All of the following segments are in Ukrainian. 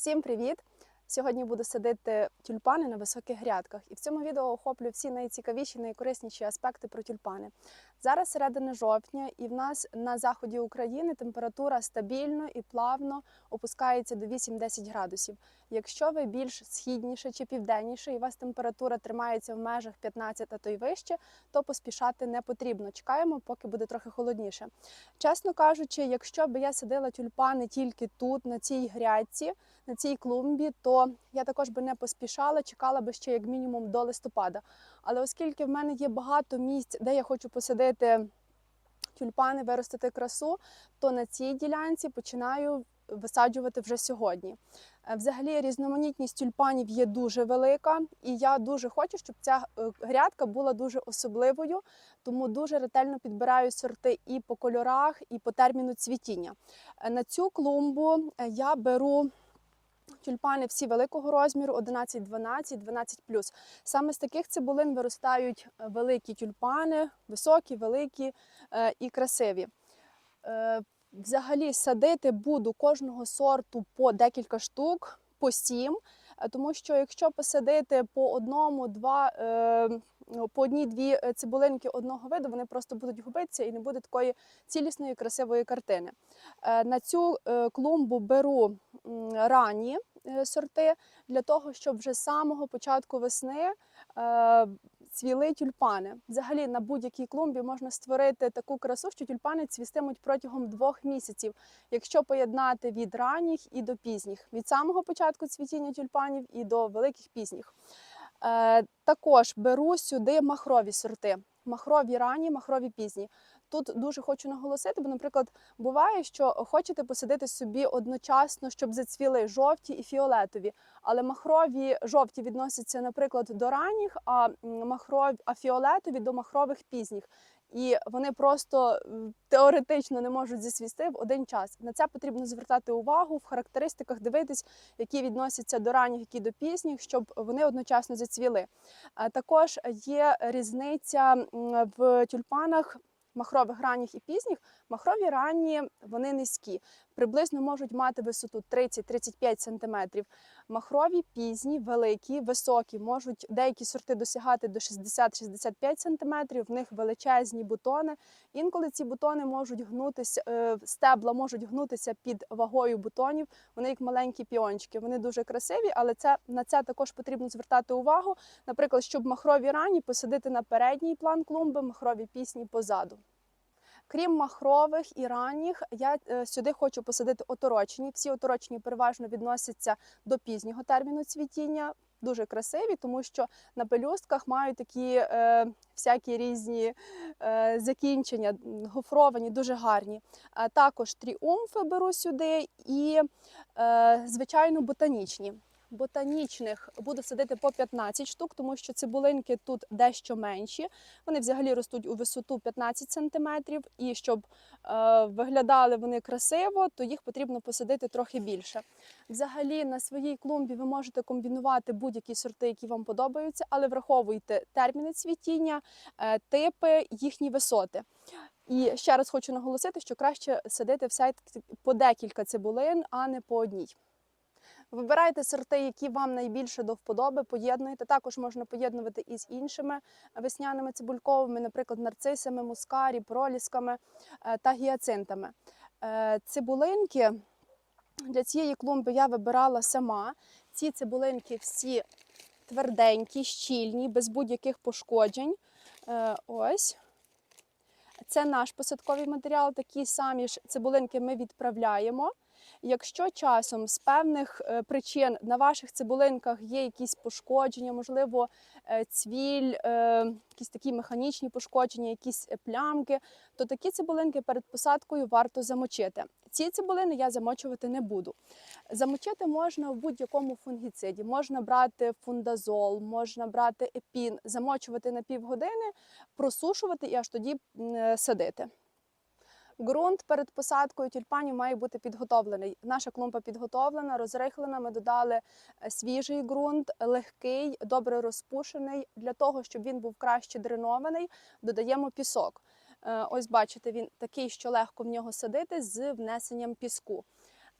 Всім привіт! Сьогодні буду садити тюльпани на високих грядках, і в цьому відео охоплю всі найцікавіші, найкорисніші аспекти про тюльпани. Зараз середина жовтня, і в нас на заході України температура стабільно і плавно опускається до 8-10 градусів. Якщо ви більш східніше чи південніше, і у вас температура тримається в межах 15, а то й вище, то поспішати не потрібно. Чекаємо, поки буде трохи холодніше. Чесно кажучи, якщо б я садила тюльпани тільки тут, на цій грядці, на цій клумбі, то я також би не поспішала, чекала би ще як мінімум до листопада. Але оскільки в мене є багато місць, де я хочу посадити тюльпани, виростити красу, то на цій ділянці починаю висаджувати вже сьогодні. Е, Взагалі різноманітність тюльпанів є дуже велика, і я дуже хочу, щоб ця е, грядка була дуже особливою, тому дуже ретельно підбираю сорти і по кольорах, і по терміну цвітіння. Е, На цю клумбу я беру тюльпани всі великого розміру 11, 12, 12 Саме з таких цибулин виростають е, великі тюльпани, високі, великі е, і красиві. Е, Взагалі садити буду кожного сорту по декілька штук, по сім. Тому що якщо посадити по одному, два, по одній-дві е, цибулинки одного виду, вони просто будуть губитися і не буде такої цілісної красивої картини. Е, На цю е, клумбу беру ранні сорти для того, щоб вже з самого початку весни цвіли тюльпани. Взагалі на будь-якій клумбі можна створити таку красу, що тюльпани цвістимуть протягом двох місяців, якщо поєднати від ранніх і до пізніх, від самого початку цвітіння тюльпанів і до великих пізніх. Е, також беру сюди махрові сорти. Махрові ранні, махрові пізні. Тут дуже хочу наголосити, бо, наприклад, буває, що хочете посадити собі одночасно, щоб зацвіли жовті і фіолетові. Але махрові жовті відносяться, наприклад, до ранніх, а махрові, а фіолетові до махрових пізніх. І вони просто теоретично не можуть засвісти в один час. На це потрібно звертати увагу в характеристиках, дивитись, які відносяться до ранніх, які до пізніх, щоб вони одночасно зацвіли. Е, Також є різниця в тюльпанах махрових ранніх і пізніх. Махрові ранні вони низькі, приблизно можуть мати висоту 30-35 см. Махрові пізні, великі, високі, можуть деякі сорти досягати до 60-65 см, в них величезні бутони. Інколи ці бутони можуть гнутися, е, стебла можуть гнутися під вагою бутонів. Вони як маленькі піончики. Вони дуже красиві, але це на це також потрібно звертати увагу. Наприклад, щоб махрові ранні посадити на передній план клумби, махрові пісні позаду. Крім махрових і ранніх, я е, сюди хочу посадити оторочені. Всі оторочені переважно відносяться до пізнього терміну цвітіння. Дуже красиві, тому що на пелюстках мають такі е, всякі різні е, закінчення, гофровані, дуже гарні. А також тріумфи беру сюди і, е, звичайно, ботанічні. Ботанічних буду садити по 15 штук, тому що цибулинки тут дещо менші. Вони взагалі ростуть у висоту 15 см, і щоб е, виглядали вони красиво, то їх потрібно посадити трохи більше. Взагалі на своїй клумбі ви можете комбінувати будь-які сорти, які вам подобаються, але враховуйте терміни цвітіння, е, типи, їхні висоти. І ще раз хочу наголосити, що краще садити все по декілька цибулин, а не по одній. Вибирайте сорти, які вам найбільше до вподоби, поєднуйте. Також можна поєднувати із іншими весняними цибульковими, наприклад, нарцисами, мускарі, пролісками е, та гіацинтами. Е, Цибулинки для цієї клумби я вибирала сама. Ці цибулинки всі тверденькі, щільні, без будь-яких пошкоджень. Е, Ось. Це наш посадковий матеріал. Такі самі ж цибулинки ми відправляємо. Якщо часом з певних е, причин на ваших цибулинках є якісь пошкодження, можливо, е, цвіль, е, якісь такі механічні пошкодження, якісь плямки, то такі цибулинки перед посадкою варто замочити. Ці цибулини я замочувати не буду. Замочити можна в будь-якому фунгіциді. Можна брати фундазол, можна брати епін, замочувати на півгодини, просушувати і аж тоді садити. Ґрунт перед посадкою тюльпанів має бути підготовлений. Наша клумба підготовлена, розрихлена. Ми додали е, свіжий ґрунт, легкий, добре розпушений. Для того, щоб він був краще дренований, додаємо пісок. Е, Ось бачите, він такий, що легко в нього садити з внесенням піску.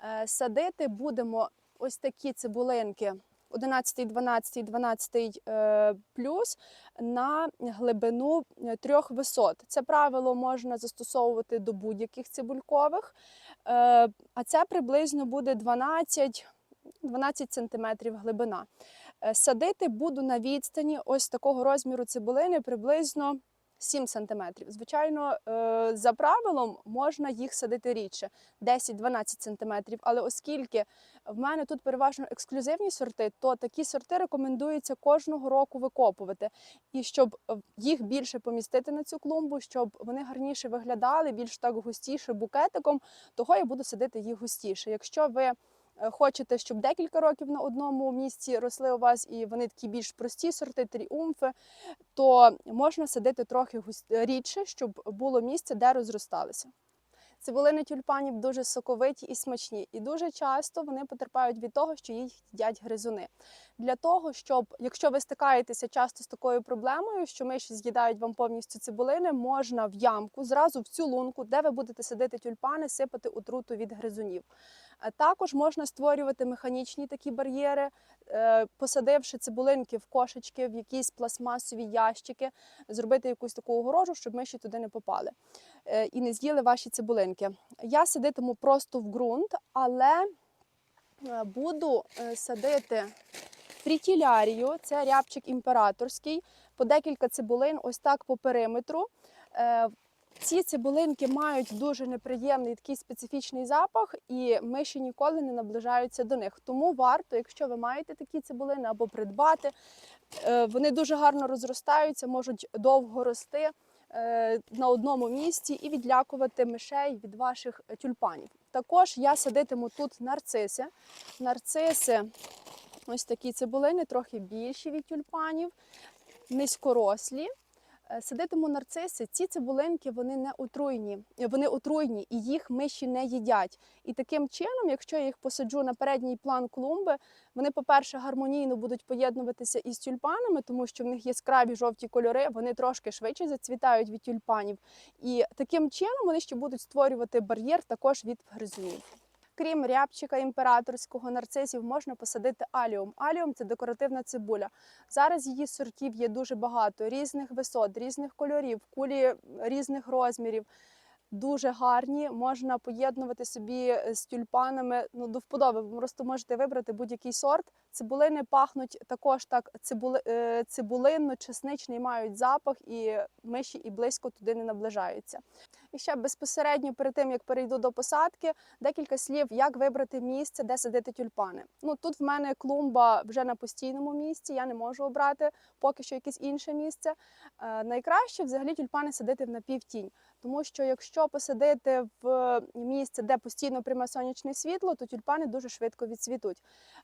Е, Садити будемо ось такі цибулинки 11, 12, 12 е, плюс на глибину е, трьох висот. Це правило можна застосовувати до будь-яких цибулькових, е, а це приблизно буде 12, 12 сантиметрів глибина. Е, Садити буду на відстані ось такого розміру цибулини приблизно 7 см. Звичайно, е, за правилом можна їх садити рідше 10-12 см. Але оскільки в мене тут переважно ексклюзивні сорти, то такі сорти рекомендується кожного року викопувати. І щоб е, їх більше помістити на цю клумбу, щоб вони гарніше виглядали, більш так густіше букетиком, того я буду садити їх густіше. Якщо ви хочете, щоб декілька років на одному місці росли у вас, і вони такі більш прості сорти, тріумфи, то можна садити трохи рідше, щоб було місце, де розросталися. Цибулини тюльпанів дуже соковиті і смачні, і дуже часто вони потерпають від того, що їх їдять гризуни. Для того, щоб, якщо ви стикаєтеся часто з такою проблемою, що миші з'їдають вам повністю цибулини, можна в ямку зразу в цю лунку, де ви будете садити тюльпани, сипати отруту від гризунів. Також можна створювати механічні такі бар'єри, е, посадивши цибулинки в кошечки, в якісь пластмасові ящики, зробити якусь таку огорожу, щоб миші туди не попали е, і не з'їли ваші цибулинки. Я садитиму просто в ґрунт, але е, буду е, садити фрітілярію, це рябчик імператорський, по декілька цибулин, ось так по периметру. Е, Ці цибулинки мають дуже неприємний такий специфічний запах, і миші ніколи не наближаються до них. Тому варто, якщо ви маєте такі цибулини або придбати, вони дуже гарно розростаються, можуть довго рости на одному місці і відлякувати мишей від ваших тюльпанів. Також я садитиму тут нарциси. Нарциси ось такі цибулини, трохи більші від тюльпанів, низькорослі. Е, Садитиму нарциси, ці цибулинки вони не отруйні, вони отруйні і їх миші не їдять. І таким чином, якщо я їх посаджу на передній план клумби, вони, по-перше, гармонійно будуть поєднуватися із тюльпанами, тому що в них яскраві жовті кольори, вони трошки швидше зацвітають від тюльпанів. І таким чином вони ще будуть створювати бар'єр також від гризунів. Крім рябчика імператорського нарцисів, можна посадити аліум. Аліум це декоративна цибуля. Зараз її сортів є дуже багато, різних висот, різних кольорів, кулі різних розмірів. Дуже гарні, можна поєднувати собі е, з тюльпанами ну, до вподоби. Ви просто можете вибрати будь-який сорт. Цибулини пахнуть також так цибули, е, цибулинно-чесничний мають запах, і миші і близько туди не наближаються. І ще безпосередньо перед тим як перейду до посадки, декілька слів, як вибрати місце, де садити тюльпани. Ну тут в мене клумба вже на постійному місці. Я не можу обрати поки що якесь інше місце. Е, найкраще взагалі тюльпани садити в напівтінь, тому що якщо посадити в місце, де постійно пряме сонячне світло, то тюльпани дуже швидко відцвітуть.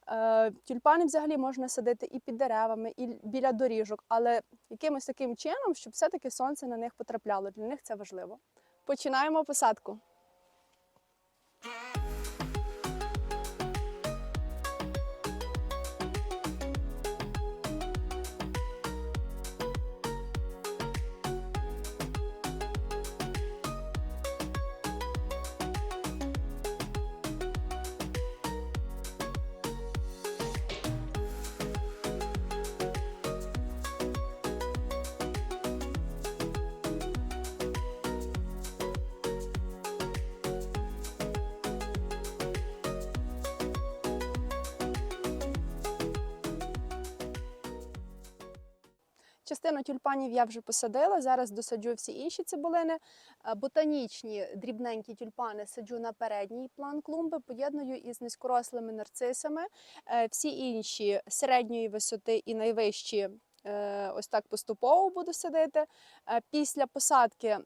Е, Тюльпани взагалі можна садити і під деревами, і біля доріжок, але якимось таким чином, щоб все-таки сонце на них потрапляло. Для них це важливо. Починаємо посадку. Частину тюльпанів я вже посадила. Зараз досаджу всі інші цибулини. Е, Ботанічні дрібненькі тюльпани саджу на передній план клумби, поєдную із низькорослими нарцисами. Е, Всі інші середньої висоти і найвищі. е, Ось так поступово буду садити. Після посадки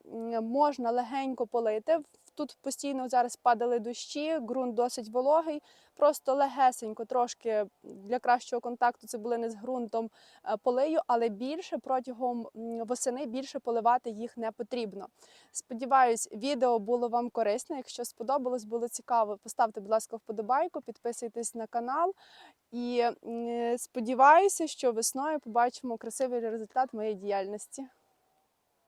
можна легенько полити. Тут постійно зараз падали дощі, ґрунт досить вологий. Просто легесенько, трошки для кращого контакту цибулини з ґрунтом е, полию, але більше протягом восени більше поливати їх не потрібно. Сподіваюсь, відео було вам корисне. Якщо сподобалось, було цікаво, поставте, будь ласка, вподобайку, підписуйтесь на канал. І сподіваюся, що весною побачимо красивий результат моєї діяльності.